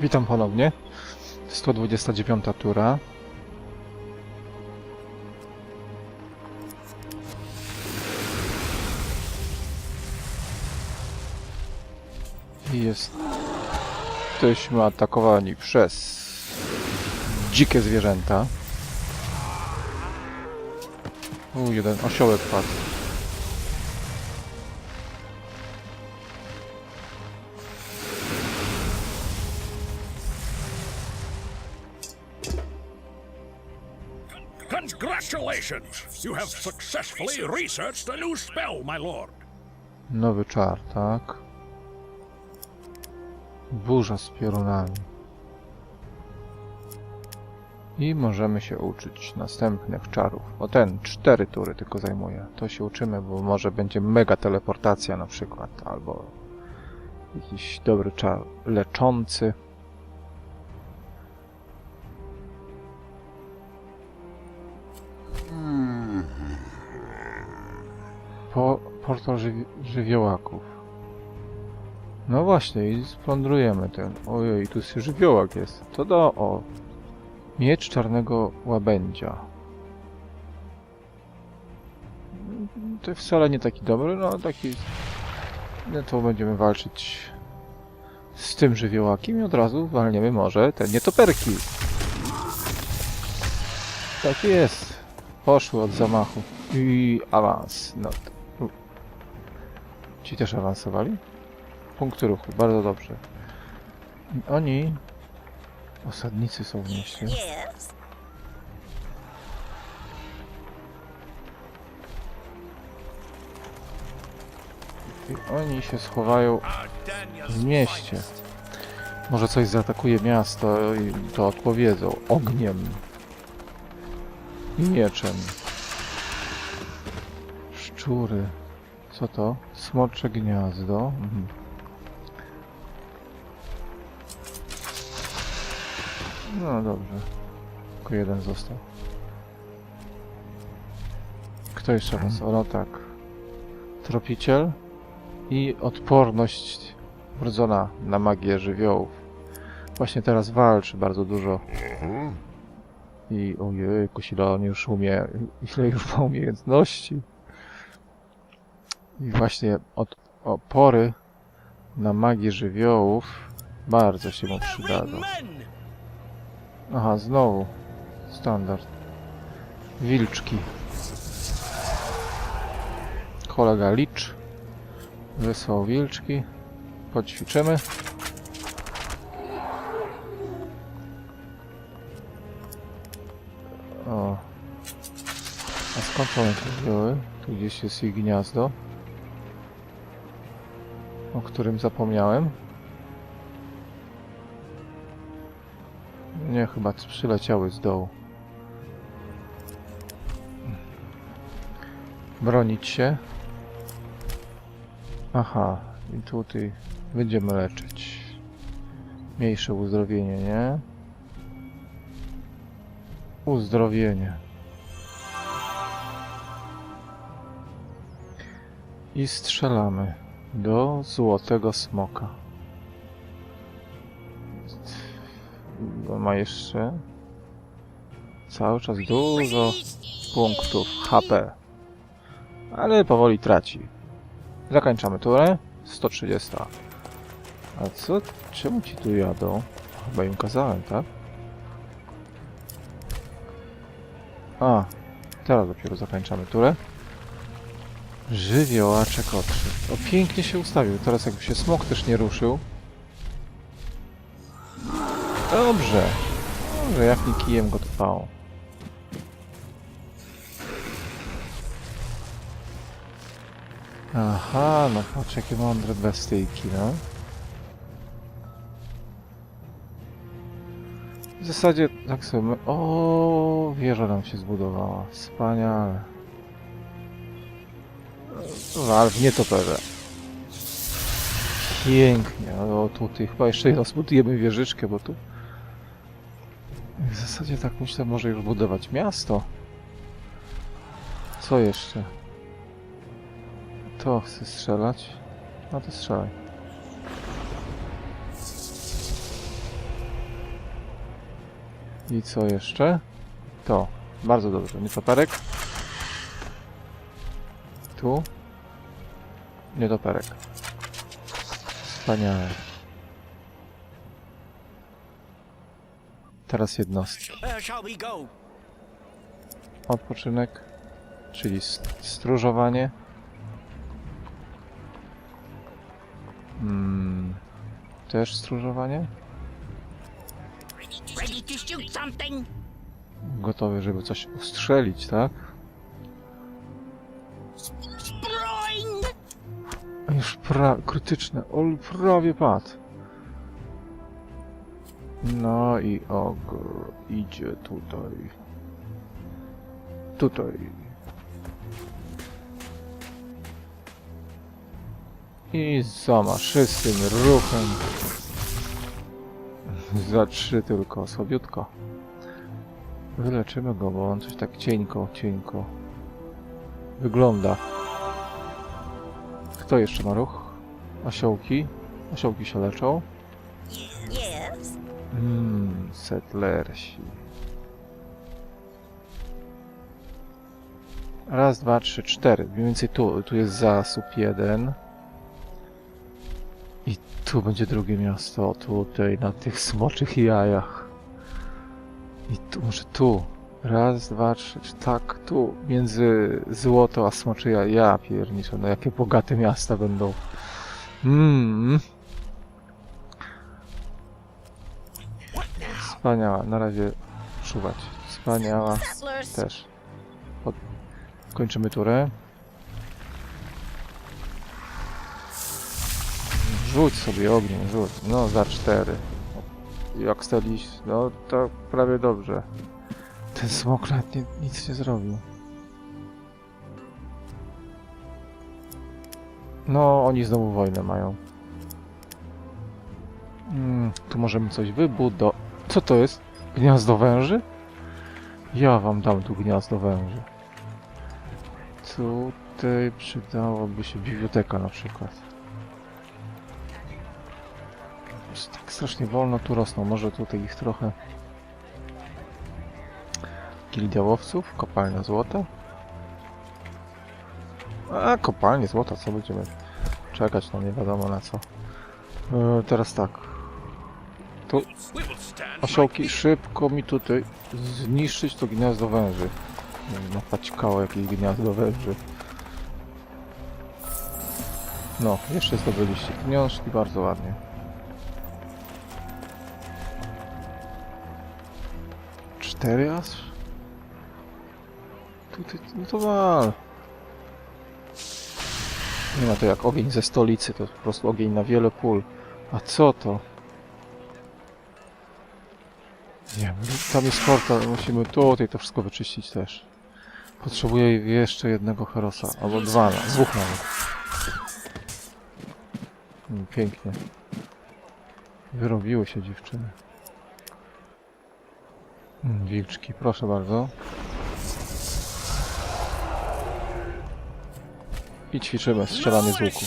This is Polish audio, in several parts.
Witam ponownie. 129 tura. I jesteśmy atakowani przez dzikie zwierzęta. U, jeden osiołek padł. Congratulations! You have successfully researched a new spell, my lord. Nowy czar, tak? Burza z piorunami. I możemy się uczyć następnych czarów. O ten, cztery tury tylko zajmuje. To się uczymy, bo może będzie mega teleportacja na przykład, albo jakiś dobry czar leczący. Żywiołaków. No właśnie, i splądrujemy ten. Ojej, tu się żywiołak jest. To do o. Miecz czarnego łabędzia. To wcale nie taki dobry, no taki. No to będziemy walczyć z tym żywiołakiem i od razu walniemy może te nietoperki. Tak jest. Poszły od zamachu. I awans. No. to-. Ci też awansowali? Punkty ruchu, bardzo dobrze. Oni... Osadnicy są w mieście. I oni się schowają w mieście. Może coś zaatakuje miasto i to odpowiedzą. Ogniem. I mieczem. Szczury. Co to? Smocze gniazdo. Mhm. No dobrze. Tylko jeden został. Kto jeszcze raz? O no tak. Tropiciel i odporność wrodzona na magię żywiołów. Właśnie teraz walczy bardzo dużo. I ojej, ile on już umie, ile już ma umiejętności. I właśnie od opory na magię żywiołów bardzo się mu przydadzą. Aha, znowu. Standard. Wilczki. Kolega Licz. Wysłał wilczki. Poćwiczymy. O. A skąd one się wzięły? Tu gdzieś jest ich gniazdo. O którym zapomniałem. Nie, chyba przyleciały z dołu. Bronić się. Aha, i tutaj będziemy leczyć. Mniejsze uzdrowienie, nie? Uzdrowienie. I strzelamy do złotego smoka. Bo ma jeszcze cały czas dużo punktów HP. Ale powoli traci. Zakończamy turę. 130. A co? Czemu ci tu jadą? Chyba im kazałem, tak? A, teraz dopiero zakończamy turę. Żywiołaczek otrzyk. O, pięknie się ustawił. Teraz jakby się smok też nie ruszył. Dobrze. Dobrze, jak mi kijem go trwało. Aha, no patrz jakie mądre bestyjki, no. W zasadzie tak sobie... O, wieża nam się zbudowała. Wspaniale. Walw, nie toperze. Pięknie, ale o tutaj chyba jeszcze jedną zbudujemy wieżyczkę, bo tu... W zasadzie tak myślę, może już budować miasto. Co jeszcze? To chcę strzelać. No to strzelaj. I co jeszcze? To. Bardzo dobrze. Nietoperek. Tu. Nietoperek. Wspaniale. Teraz jednostki. Odpoczynek, czyli st- stróżowanie. Hmm. Też stróżowanie? Gotowy, żeby coś ustrzelić, tak? Już pra... krytyczne. Ol, prawie padł. No i ogr idzie tutaj. Tutaj. I zamaszystym ruchem. Za trzy tylko, słabiutko. Wyleczymy go, bo on coś tak cienko, cienko wygląda. Kto jeszcze ma ruch? Osiołki. Osiołki się leczą. Mmm, settlersi. Raz, dwa, trzy, cztery. Mniej więcej tu. Tu jest zasób jeden. I tu będzie drugie miasto. Tutaj, na tych smoczych jajach. I tu, może tu. Raz, dwa, trzy, tak, tu. Między złoto a smoczy jaja. Ja pierniczę, no jakie bogate miasta będą. Mmm. Wspaniała, na razie czuwać. Wspaniała też. Pod... Kończymy turę. Rzuć sobie ogniem, rzuć. No, za cztery. Jak staliś, no to prawie dobrze. Ten smok nie, nic nie zrobił. No, oni znowu wojnę mają. Mm, tu możemy coś wybudować. Co to jest? Gniazdo węży? Ja wam dam tu gniazdo węży. Tutaj przydałoby się biblioteka na przykład. Tak strasznie wolno tu rosną. Może tutaj ich trochę. Gildia łowców, kopalnia złota. A, kopalnie złota, co będziemy czekać, no nie wiadomo na co. E, teraz tak. Tu Osiołki, szybko mi tutaj zniszczyć to gniazdo węży. Napaćkało jakieś gniazdo węży. No, jeszcze zdobyliście pieniążki, bardzo ładnie. Cztery aż? Tutaj, no to wal. Nie ma to jak ogień ze stolicy, to po prostu ogień na wiele pól. A co to? Nie, tam jest portal, musimy tutaj to wszystko wyczyścić też. Potrzebuję jeszcze jednego herosa, albo dwa, no, dwóch nawet. Mm, Pięknie. Wyrobiły się dziewczyny. Mm, Wilczki, proszę bardzo. I ćwiczymy strzelanie z łuku.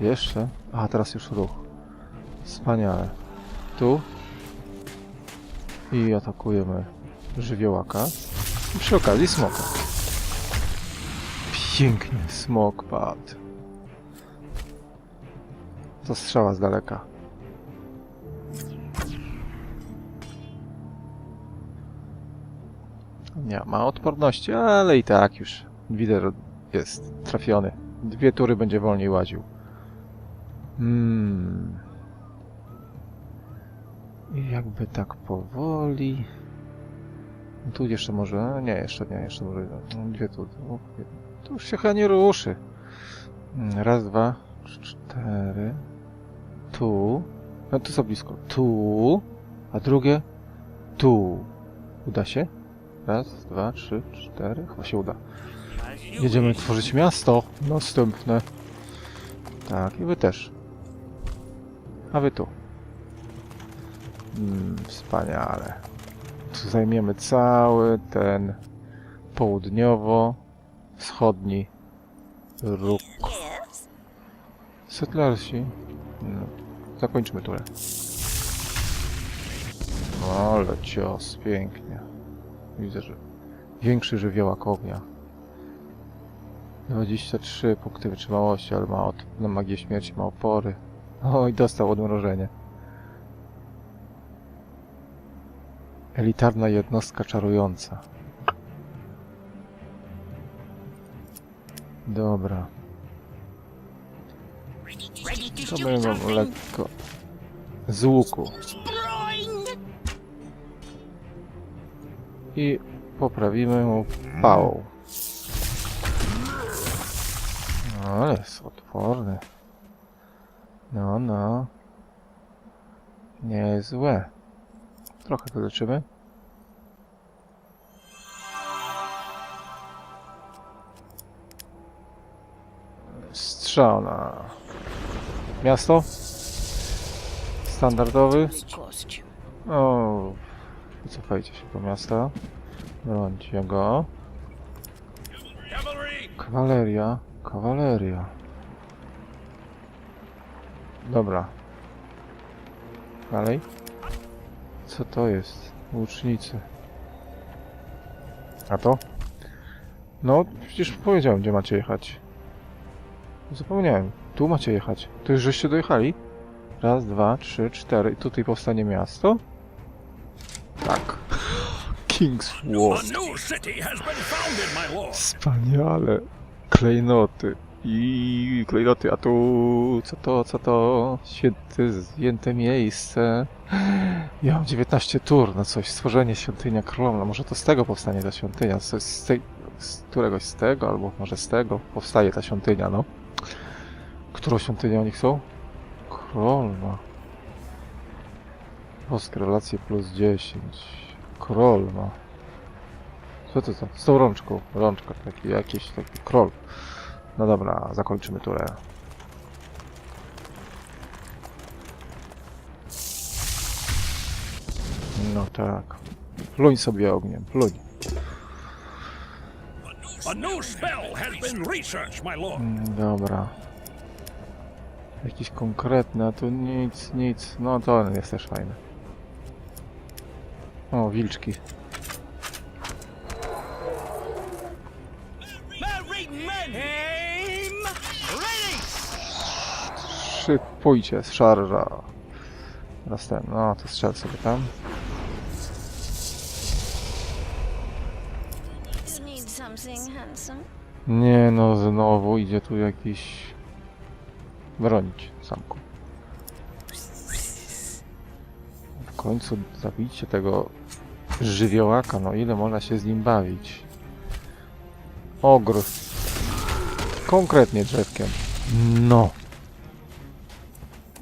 Jeszcze? A, teraz już ruch. Wspaniale. Tu. I atakujemy żywiołaka. I przy okazji smoka. Pięknie, smok padł. To strzała z daleka. Ma odporności, ale i tak już wider jest trafiony. Dwie tury będzie wolniej łaził. Hmm. I jakby tak powoli. No Tu jeszcze może. Nie, jeszcze nie, jeszcze może. no, Dwie tu. tu. Już się chyba nie ruszy. Mm, Raz, dwa, cztery. Tu. No tu są blisko. Tu. A drugie. Tu. Uda się? Raz, dwa, trzy, cztery. Chyba się uda. Jedziemy tworzyć miasto następne. Tak, i wy też. A wy tu. Mm, wspaniale. Tu zajmiemy cały ten południowo-wschodni róg. Yes. Settlersi. No, zakończmy turę. Ale cios, pięknie. Widzę, że większy żywiołak ognia. 23 punkty wytrzymałości, ale ma od, na magię śmierci ma opory. O, i dostał odmrożenie. Elitarna jednostka czarująca. Dobra. To my mam lekko z łuku. I poprawimy mu pałą. No, ale jest odporny. No, no. Niezłe. Trochę wyleczymy. Strzał na miasto. Standardowy. O, wycofajcie się do miasta. Brońcie go. Kawaleria, kawaleria. Dobra. Dalej. Co to jest? Łucznicy. A to? No, przecież powiedziałem, gdzie macie jechać. Zapomniałem. Tu macie jechać. To już żeście dojechali? Raz, dwa, trzy, cztery. I tutaj powstanie miasto? Founded, my lord. Wspaniale. Klejnoty. I klejnoty, a tu co to, co to? Święte, zwięte miejsce. Ja mam 19 tur na coś. Stworzenie świątynia królowna. Może to z tego powstanie ta świątynia. Z, z, tej, z któregoś z tego, albo może z tego powstaje ta świątynia, no. Którą świątynię oni chcą? Królna. Boskie relacje plus 10. Królna. Co to za? Z tą rączką. Rączka, taki jakiś taki król. No dobra, zakończymy turę. No tak. Pluń sobie ogniem, pluń. Mm, Dobra. Jakiś konkretny, a tu nic, nic. No to jest też fajne. O, wilczki. Szybujcie, szarża. Teraz ten, no to strzel sobie tam. Nie no, znowu idzie tu jakiś... Bronić samku. Końcu zabijcie tego żywiołaka, no ile można się z nim bawić. Ogr. Konkretnie drzewkiem. No.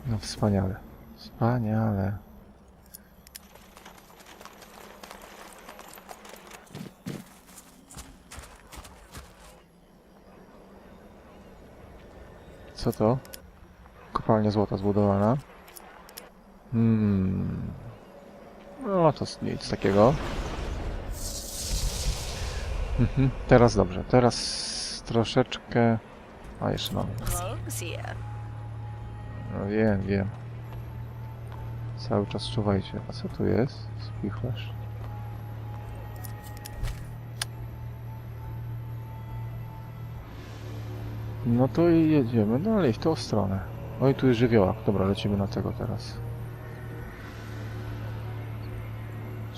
No wspaniale. Wspaniale. Co to? Kopalnia złota zbudowana. Hmm. No to nic takiego. Mhm, teraz dobrze. Teraz troszeczkę... A jeszcze here. No wiem, wiem. Cały czas czuwajcie. A co tu jest? Spichlerz. No to jedziemy dalej w tą stronę. Oj, tu jest żywiołak. Dobra, lecimy na tego teraz.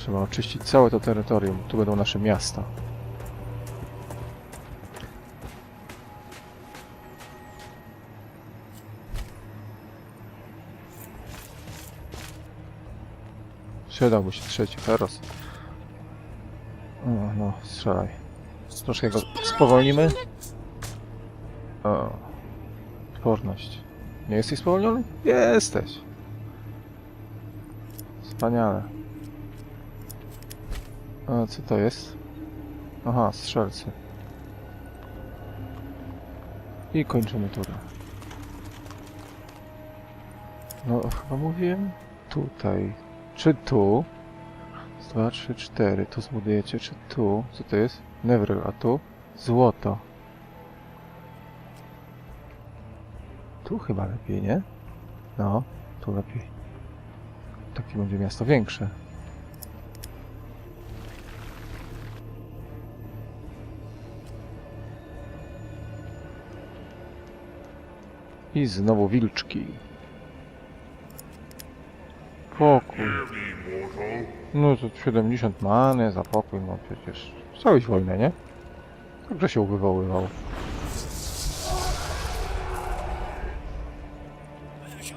Trzeba oczyścić całe to terytorium. Tu będą nasze miasta. Przydałby się trzeci feros. O, no, strzelaj. Troszkę go spowolnimy. O. Odporność. Nie jesteś spowolniony? Jesteś. Wspaniale. A co to jest? Aha, strzelcy. I kończymy turę. No, chyba mówiłem tutaj. Czy tu? Raz, Dwa, trzy, cztery. Tu zbudujecie. Czy tu? Co to jest? Nevryl, a tu? Złoto. Tu chyba lepiej, nie? No, to lepiej. Takie będzie miasto większe. I znowu wilczki. Pokój. No to 70 many za pokój, no przecież. Chciałeś wojnę, nie? Także się wywoływał.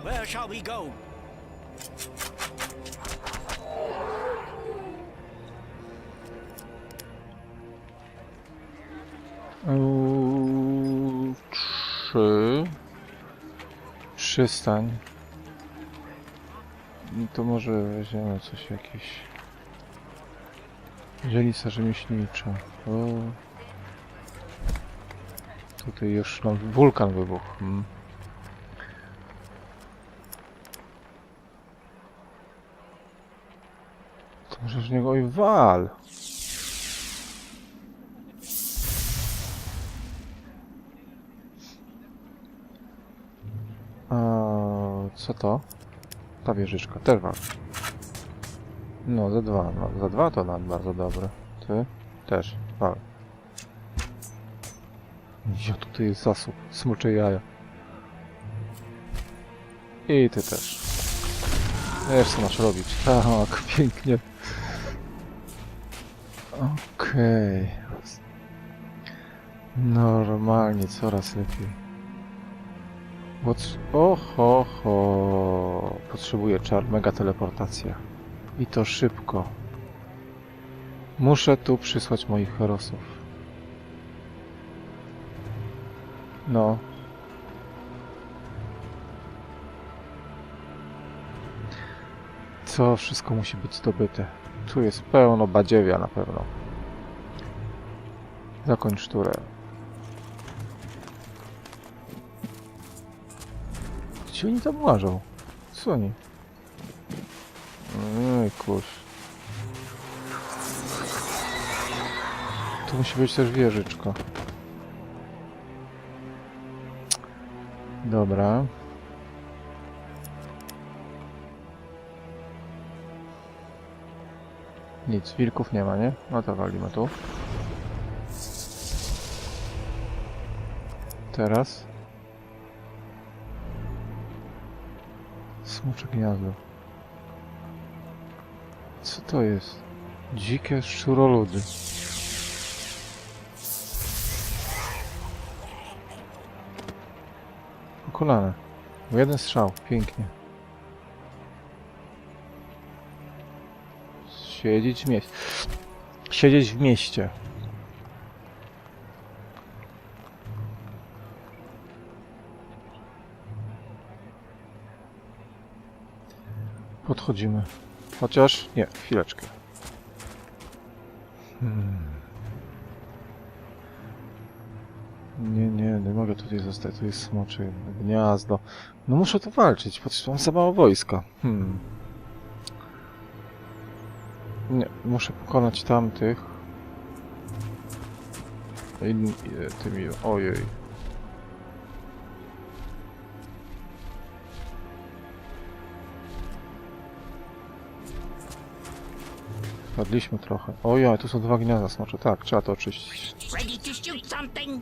Where shall we go? Trzy. Przystań. No To może weźmiemy coś jakieś. Dzielnica rzemieślnicza. O. Tutaj już no, wulkan wybuchł. Hmm. To może z niego i wal. Co to? Ta wieżyczka, też wal. No, za dwa. No, za dwa to nam bardzo dobre. Ty? Też. Wal. Ja tutaj jest zasób. Smucze jaja. I ty też. Wiesz co masz robić. Tak, pięknie. Okej. Normalnie, coraz lepiej. What's... Oho, ho. Potrzebuję czar, mega teleportacja. I to szybko. Muszę tu przysłać moich herosów. No. Co wszystko musi być zdobyte? Tu jest pełno badziewia na pewno. Zakończ turę. Gdzie oni tam łażą? Co oni? Ej, kurz. Tu musi być też wieżyczka. Dobra. Nic, wilków nie ma, nie? No to walimy tu. Teraz. Smocze gniazdo. Co to jest? Dzikie szczuroludy. Pokonane. Jeden strzał. Pięknie. Siedzieć w mieście. Siedzieć w mieście. Podchodzimy. Chociaż... Nie, chwileczkę. Hmm. Nie, nie, nie mogę tutaj zostać. Tu jest smocze gniazdo. No muszę tu walczyć, bo mam za mało wojska. Hmm. Nie, muszę pokonać tamtych. I, tymi... Ojej. Padliśmy trochę. Ojej, tu są dwa gniazda smocze. Tak, trzeba to oczyścić. Ready?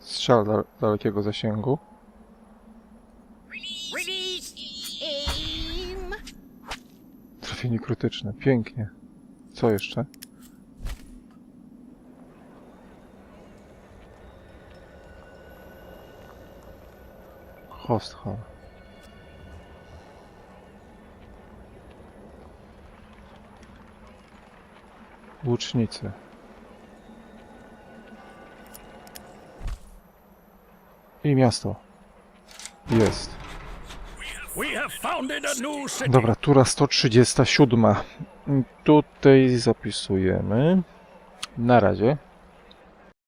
Strzał dal dalekiego zasięgu. Trafienie krytyczne. Pięknie. Co jeszcze? Hall. Łucznicy. I miasto. Jest. Dobra, tura 137. Tutaj zapisujemy. Na razie.